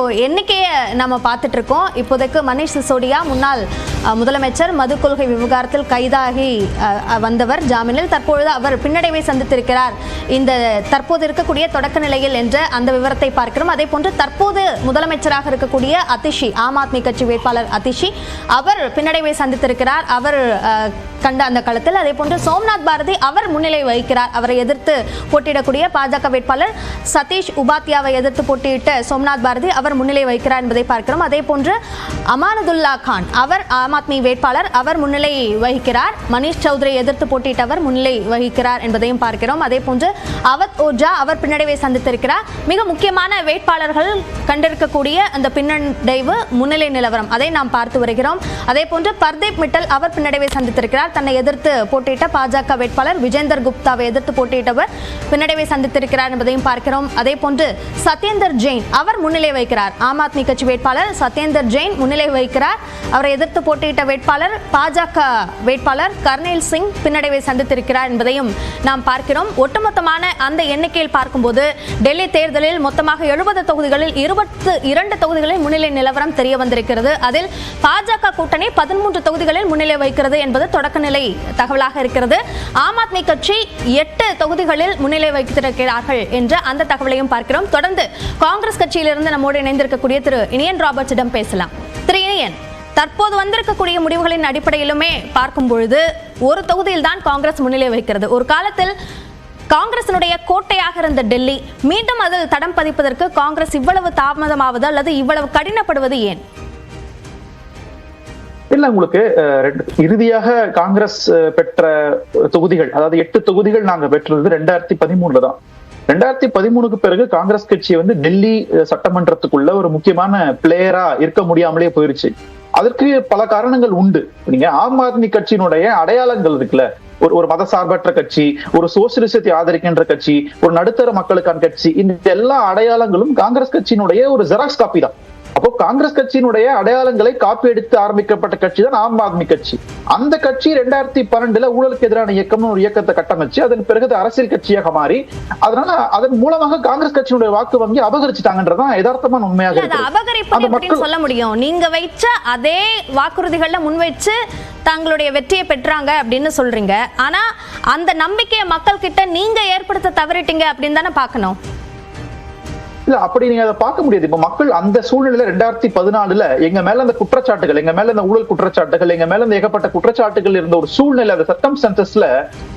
இப்போ எண்ணிக்கையை நம்ம பார்த்துட்டு இருக்கோம் இப்போதைக்கு மணிஷ் சிசோடியா முன்னாள் முதலமைச்சர் மது கொள்கை விவகாரத்தில் கைதாகி வந்தவர் ஜாமீனில். தற்பொழுது அவர் பின்னடைவை சந்தித்திருக்கிறார். இந்த தற்போது இருக்கக்கூடிய தொடக்க நிலையில் என்ற அந்த விவரத்தை பார்க்கிறோம். அதே போன்று தற்போது முதலமைச்சராக இருக்கக்கூடிய அதிஷி ஆம் ஆத்மி கட்சி வேட்பாளர் அதிஷி அவர் பின்னடைவை சந்தித்திருக்கிறார். அவர் கண்ட அந்த களத்தில் அதே போன்று சோம்நாத் பாரதி அவர் முன்னிலை வகிக்கிறார். அவரை எதிர்த்து போட்டியிடக்கூடிய பாஜக வேட்பாளர் சதீஷ் உபாத்யாவை எதிர்த்து போட்டியிட்ட சோம்நாத் பாரதி அவர் முன்னிலை வகிக்கிறார் என்பதை பார்க்கிறோம். அதே போன்று அமானதுல்லா கான் அவர் ஆம் ஆத்மி வேட்பாளர் அவர் முன்னிலை வகிக்கிறார். மनीष சௌத்ரி எதிர்த்து போட்டியிட்டவர் முன்னிலை வகிக்கிறார் என்பதையும் பார்க்கிறோம். அதே போன்று அவத் ஓஜா அவர் பின்னடைவை சந்தித்திருக்கிறார். மிக முக்கியமான வேட்பாளர்கள் கண்டிருக்கக்கூடிய அந்த பின்னடைவு முன்னிலை நிலவரம். அதை நாம் பார்த்து வருகிறோம். அதே போன்று பர்தீப் மிட்டல் அவர் பின்னடைவை சந்தித்திருக்கிறார். தன்னை எதிர்த்து போட்டியிட்ட பாஜக வேட்பாளர் விஜேந்தர் குப்தாவை எதிர்த்து போட்டியிட்டவர் பின்னடைவை சந்தித்திருக்கிறார் என்பதையும் பார்க்கிறோம். அதே போன்று சத்யேந்தர் ஜெயின் அவர் முன்னிலை வைக்கிறார் ஆம் ஆத்மி கட்சி வேட்பாளர் சத்யேந்தர் ஜெயின் முன்னிலை வைக்கிறார் அவரை எதிர்த்து போட்டியிட்ட வேட்பாளர் பாஜக வேட்பாளர் கர்னேல் சிங் பின்னடைவை சந்தித்திருக்கிறார் என்பதையும் நாம் பார்க்கிறோம். ஒட்டுமொத்தமான அந்த எண்ணிக்கையில் பார்க்கும்போது டெல்லி தேர்தலில் மொத்தமாக எழுபது தொகுதிகளில் இருபத்து இரண்டு தொகுதிகளில் முன்னிலை நிலவரம் தெரிய வந்திருக்கிறது. அதில் பாஜக கூட்டணி பதிமூன்று தொகுதிகளில் முன்னிலை வைக்கிறது என்பது தொடக்க நிலை தகவலாக இருக்கிறது. ஆம் ஆத்மி கட்சி எட்டு தொகுதிகளில் முன்னிலை வைத்திருக்கிறார்கள் என்ற அந்த தகவலையும் பார்க்கிறோம். தொடர்ந்து காங்கிரஸ் கட்சியிலிருந்து நம்மோடு இணைந்திருக்கக்கூடிய திரு இனியன் ராபர்ட்ஸிடம் பேசலாம். திரு இனியன் தற்போது வந்திருக்கக்கூடிய முடிவுகளின் அடிப்படையிலுமே பார்க்கும் பொழுது ஒரு தொகுதியில் தான் காங்கிரஸ் முன்னிலை வைக்கிறது. ஒரு காலத்தில் காங்கிரசினுடைய கோட்டையாக இருந்த டெல்லி மீண்டும் அதில் தடம் பதிப்பதற்கு காங்கிரஸ் இவ்வளவு தாமதமாவது அல்லது இவ்வளவு கடினப்படுவது ஏன்? இல்ல உங்களுக்கு இறுதியாக காங்கிரஸ் பெற்ற தொகுதிகள் அதாவது எட்டு தொகுதிகள் நாங்க பெற்றது ரெண்டாயிரத்தி பதிமூணுல தான். ரெண்டாயிரத்தி பதிமூணுக்கு பிறகு காங்கிரஸ் கட்சி வந்து டெல்லி சட்டமன்றத்துக்குள்ள ஒரு முக்கியமான பிளேயரா இருக்க முடியாமலே போயிருச்சு. அதற்கு பல காரணங்கள் உண்டு. நீங்க ஆம் ஆத்மி கட்சியினுடைய அடையாளங்கள் இருக்குல்ல. ஒரு ஒரு மத சார்பற்ற கட்சி ஒரு சோசியலிசத்தை ஆதரிக்கின்ற கட்சி ஒரு நடுத்தர மக்களுக்கான கட்சி இந்த எல்லா அடையாளங்களும் காங்கிரஸ் கட்சியினுடைய ஒரு ஜெராக்ஸ் காப்பி தான். அப்போ காங்கிரஸ் கட்சியினுடைய அடையாளங்களை காப்பி எடுத்து ஆரம்பிக்கப்பட்ட கட்சி தான் ஆம் ஆத்மி கட்சி. அந்த கட்சி ரெண்டாயிரத்தி பன்னெண்டுல ஊழலுக்கு எதிரான இயக்கம்னு ஒரு இயக்கத்தை கட்டமைச்சு அதன் பிறகு அரசியல் கட்சியாக மாறி அதனால அதன் மூலமாக காங்கிரஸ் கட்சியினுடைய வாக்கு வங்கி அபகரிச்சுட்டாங்கன்றதான் யதார்த்தமான உண்மையாக அபகரிப்பு சொல்ல முடியும். நீங்க வைச்ச அதே வாக்குறுதிகள்ல முன்வைச்சு தங்களுடைய வெற்றியை பெற்றாங்க அப்படின்னு சொல்றீங்க. ஆனா அந்த நம்பிக்கையை மக்கள் கிட்ட நீங்க ஏற்படுத்த தவறிட்டீங்க அப்படின்னு தானே பார்க்கணும். இல்ல அப்படி நீங்க அதை பார்க்க முடியாது. இப்ப மக்கள் அந்த சூழ்நிலையில ரெண்டாயிரத்தி பதினாலுல எங்க மேல அந்த குற்றச்சாட்டுகள் எங்க மேல இந்த ஊழல் குற்றச்சாட்டுகள் எங்க மேல இந்த ஏகப்பட்ட குற்றச்சாட்டுகள் இருந்த ஒரு சூழ்நிலை அந்த சட்டம் சென்சஸ்ல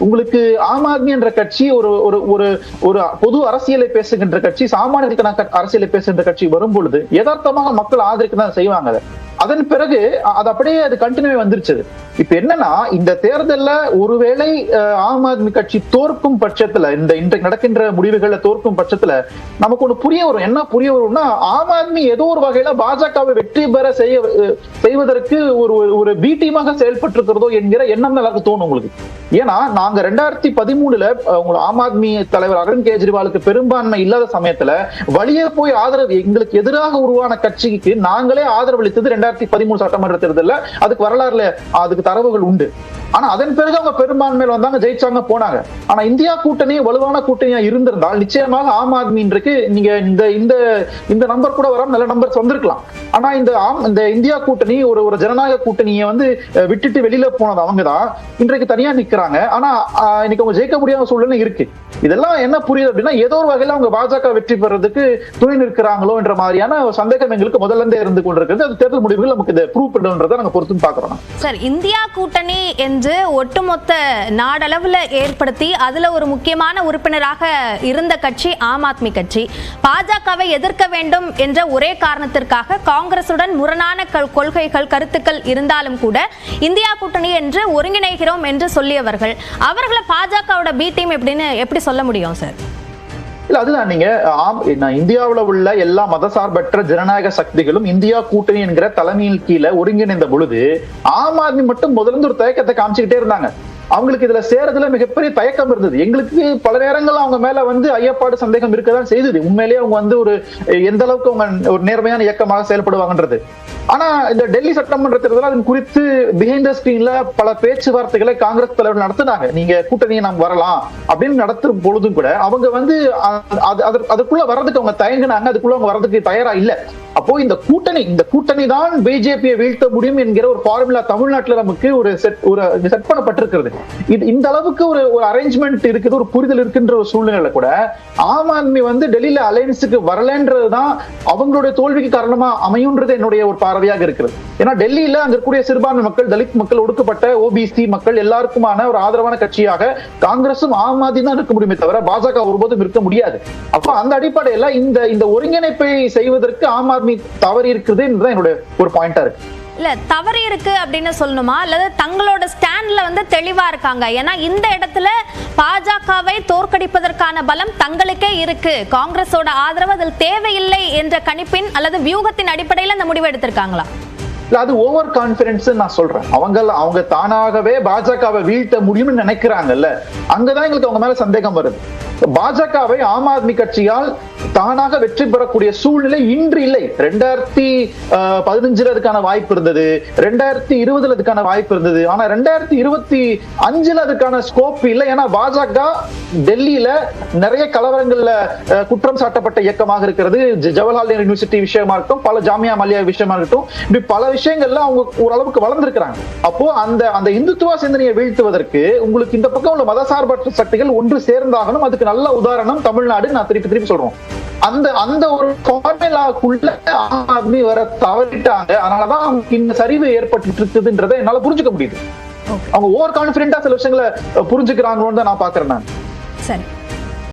உங்களுக்கு ஆம் ஆத்மி என்ற கட்சி ஒரு ஒரு ஒரு ஒரு பொது அரசியலை பேசுகின்ற கட்சி சாமானியர்களுக்கான அரசியலை பேசுகின்ற கட்சி வரும் பொழுது யதார்த்தமாக மக்கள் ஆதரிக்க தான் செய்வாங்க. அதன் பிறகு அது அப்படியே அது கண்டினியூ வந்துருச்சு. இப்ப என்னன்னா இந்த தேர்தல்ல ஒருவேளை ஆம் ஆத்மி கட்சி தோற்கும் பட்சத்துல இந்த இன்றைக்கு நடக்கின்ற முடிவுகளை தோற்கும் பட்சத்துல நமக்கு ஒண்ணு புரிய வரும் என்ன புரிய வரும்னா ஆம் ஆத்மி ஏதோ ஒரு வகையில பாஜகவை வெற்றி பெற செய்ய செய்வதற்கு ஒரு ஒரு- பி டீமாக செயல்பட்டு இருக்கிறதோ என்கிற எண்ணம் எல்லாருக்கும் தோணும் உங்களுக்கு. ஏன்னா நாங்க ரெண்டாயிரத்தி பதிமூணுல உங்களுக்கு ஆம் ஆத்மி தலைவர் அரவிந்த் கெஜ்ரிவாலுக்கு பெரும்பான்மை இல்லாத சமயத்துல வழியே போய் ஆதரவு எங்களுக்கு எதிராக உருவான கட்சிக்கு நாங்களே ஆதரவளித்தது ரெண்டாயிரத்தி பதிமூணு சட்டமன்ற தேர்தலில். அதுக்கு வரலாறுல அதுக்கு தரவுகள் உண்டு. ஆனா அதன் பிறகு அவங்க பெரும்பான்மையில வந்தாங்க ஜெயிச்சாங்க போனாங்க. ஆனா இந்தியா கூட்டணி வலுவான கூட்டணியா இருந்திருந்தால் நிச்சயமாக ஆம் ஆத்மி இன்றைக்கு நீங்க இந்த இந்த இந்த நம்பர் கூட வராம நல்ல நம்பர்ஸ் வந்திருக்கலாம் ஆனா இந்த ஆம் இந்த இந்தியா கூட்டணி ஒரு ஒரு ஜனநாயக கூட்டணியை வந்து விட்டுட்டு வெளியில போனது அவங்க தான் இன்றைக்கு தனியா நிக்கிறாங்க. ஆனா இன்னைக்கு அவங்க ஜெயிக்க முடியாத சூழ்நிலை இருக்கு. இதெல்லாம் என்ன புரியுது அப்படின்னா ஏதோ ஒரு வகையில அவங்க பாஜக வெற்றி பெறதுக்கு துணை நிற்கிறாங்களோ என்ற மாதிரியான ஒரு சந்தேகம் எங்களுக்கு முதல்ல இருந்தே இருந்து கொண்டிருக்கிறது. அது தேர்தல் முடிவுகள் நமக்கு இதை ப்ரூவ் பண்ணுன்றதை நாங்க பொறுத்து பாக்குறோம் சார் இந்தியா கூட்டணி என்று ஒட்டுமொத்த நாடளவில் ஏற்படுத்தி அதில் ஒரு முக்கியமான உறுப்பினராக இருந்த கட்சி ஆம் ஆத்மி கட்சி. பாஜகவை எதிர்க்க வேண்டும் என்ற ஒரே காரணத்திற்காக காங்கிரசுடன் முரணான கல்- கொள்கைகள் கருத்துக்கள் இருந்தாலும் கூட இந்தியா கூட்டணி என்று ஒருங்கிணைகிறோம் என்று சொல்லியவர்கள். அவர்களை பாஜகவோட பி டீம் எப்படின்னு எப்படி சொல்ல முடியும் சார்? இல்ல அதுதான் நீங்க ஆம் நான் இந்தியாவுல உள்ள எல்லா மதசார்பற்ற ஜனநாயக சக்திகளும் இந்தியா கூட்டணி என்கிற தலைமையின் கீழே ஒருங்கிணைந்த பொழுது ஆம் ஆத்மி மட்டும் முதலிருந்து ஒரு தயக்கத்தை காமிச்சுக்கிட்டே இருந்தாங்க. அவங்களுக்கு இதுல சேரதுல மிகப்பெரிய தயக்கம் இருந்தது. எங்களுக்கு பல நேரங்கள் அவங்க மேல வந்து ஐயப்பாடு சந்தேகம் இருக்கதான் செய்தது. உண்மையிலேயே அவங்க வந்து ஒரு எந்த அளவுக்கு அவங்க ஒரு நேர்மையான இயக்கமாக செயல்படுவாங்கன்றது. ஆனா இந்த டெல்லி சட்டமன்ற தேர்தல் அதன் குறித்து பிஹைண்ட் த ஸ்கிரீன்ல பல பேச்சுவார்த்தைகளை காங்கிரஸ் தலைவர் நடத்தினாங்க. நீங்க கூட்டணியை நாம் வரலாம் அப்படின்னு நடத்தும் பொழுதும் கூட அவங்க வந்து அதுக்குள்ள வர்றதுக்கு அவங்க தயங்கினாங்க. அதுக்குள்ள அவங்க வர்றதுக்கு தயாரா இல்ல. அப்போ இந்த கூட்டணி இந்த கூட்டணி தான் பிஜேபியை வீழ்த்த முடியும் என்கிற ஒரு ஃபார்முலா தமிழ்நாட்டுல நமக்கு ஒரு செட் ஒரு செட் பண்ணப்பட்டிருக்கிறது. இது இந்த அளவுக்கு ஒரு ஒரு அரேஞ்ச்மெண்ட் இருக்குது ஒரு புரிதல் இருக்குன்ற ஒரு சூழ்நிலையில கூட ஆம் ஆத்மி வந்து டெல்லியில அலையன்ஸுக்கு வரலன்றதுதான் அவங்களுடைய தோல்விக்கு காரணமா அமையும்ன்றது என்னுடைய ஒரு பார்வையாக இருக்கிறது. ஏன்னா டெல்லியில அங்க இருக்கக்கூடிய சிறுபான்மை மக்கள் தலித் மக்கள் ஒடுக்கப்பட்ட ஓபிசி மக்கள் எல்லாருக்குமான ஒரு ஆதரவான கட்சியாக காங்கிரசும் ஆம் ஆத்மி தான் இருக்க முடியுமே தவிர பாஜக ஒருபோதும் இருக்க முடியாது. அப்ப அந்த அடிப்படையில இந்த இந்த ஒருங்கிணைப்பை செய்வதற்கு ஆம் ஆத்மி தவறி இருக்குது என்றுதான் என்னுடைய ஒரு பாயிண்டா இருக்கு. இல்ல தவறு இருக்கு அப்படின்னு சொல்லணுமா? அல்லது தங்களோட ஸ்டாண்ட்ல வந்து தெளிவா இருக்காங்க? ஏன்னா இந்த இடத்துல பாஜகவை தோற்கடிப்பதற்கான பலம் தங்களுக்கே இருக்கு. காங்கிரஸோட ஆதரவு அதில் தேவையில்லை என்ற கணிப்பின் அல்லது வியூகத்தின் அடிப்படையில் இந்த முடிவு எடுத்திருக்காங்களா? இல்ல அது ஓவர் கான்பிடன்ஸ் நான் சொல்றேன். அவங்க அவங்க தானாகவே பாஜகவை வீழ்த்த முடியும்னு நினைக்கிறாங்கல்ல அங்கதான் எங்களுக்கு அவங்க மேல சந்தேகம் வருது. பாஜகவை ஆம் ஆத்மி கட்சியால் தானாக வெற்றி பெறக்கூடிய சூழ்நிலை இன்று இல்லை. ரெண்டாயிரத்தி அஹ், பதினஞ்சுல அதுக்கான வாய்ப்பு இருந்தது. ரெண்டாயிரத்தி இருபதுல அதுக்கான வாய்ப்பு இருந்தது. ஆனா ரெண்டாயிரத்தி இருபத்தி அஞ்சுல அதுக்கான ஸ்கோப் இல்லை. ஏன்னா பாஜக டெல்லியில நிறைய கலவரங்கள்ல குற்றம் சாட்டப்பட்ட இயக்கமாக இருக்கிறது. ஜவஹர்லால் நேரு யூனிவர்சிட்டி விஷயமா இருக்கட்டும் பல ஜாமியா மல்லியா விஷயமா இருக்கட்டும் இப்படி பல விஷயங்கள்ல அவங்க ஓரளவுக்கு வளர்ந்திருக்கிறாங்க. அப்போ அந்த அந்த இந்துத்துவ சிந்தனையை வீழ்த்துவதற்கு உங்களுக்கு இந்த பக்கம் உள்ள மதசார்பற்ற சக்திகள் ஒன்று சேர்ந்தாகணும். அதுக்கு நல்ல உதாரணம் தமிழ்நாடு நான் திருப்பி திருப்பி சொல்றோம். அந்த அந்த ஒரு ஃபார்முலாக்குள்ள ஆம் ஆத்மி வர தவறிட்டாங்க. அதனாலதான் அவங்களுக்கு இந்த சரிவு ஏற்பட்டு இருக்குதுன்றதை என்னால புரிஞ்சுக்க முடியுது. அவங்க ஓவர் கான்பிடண்டா சில விஷயங்களை புரிஞ்சுக்கிறாங்களோன்னு தான் நான் பாக்குறேன் நான். சரி.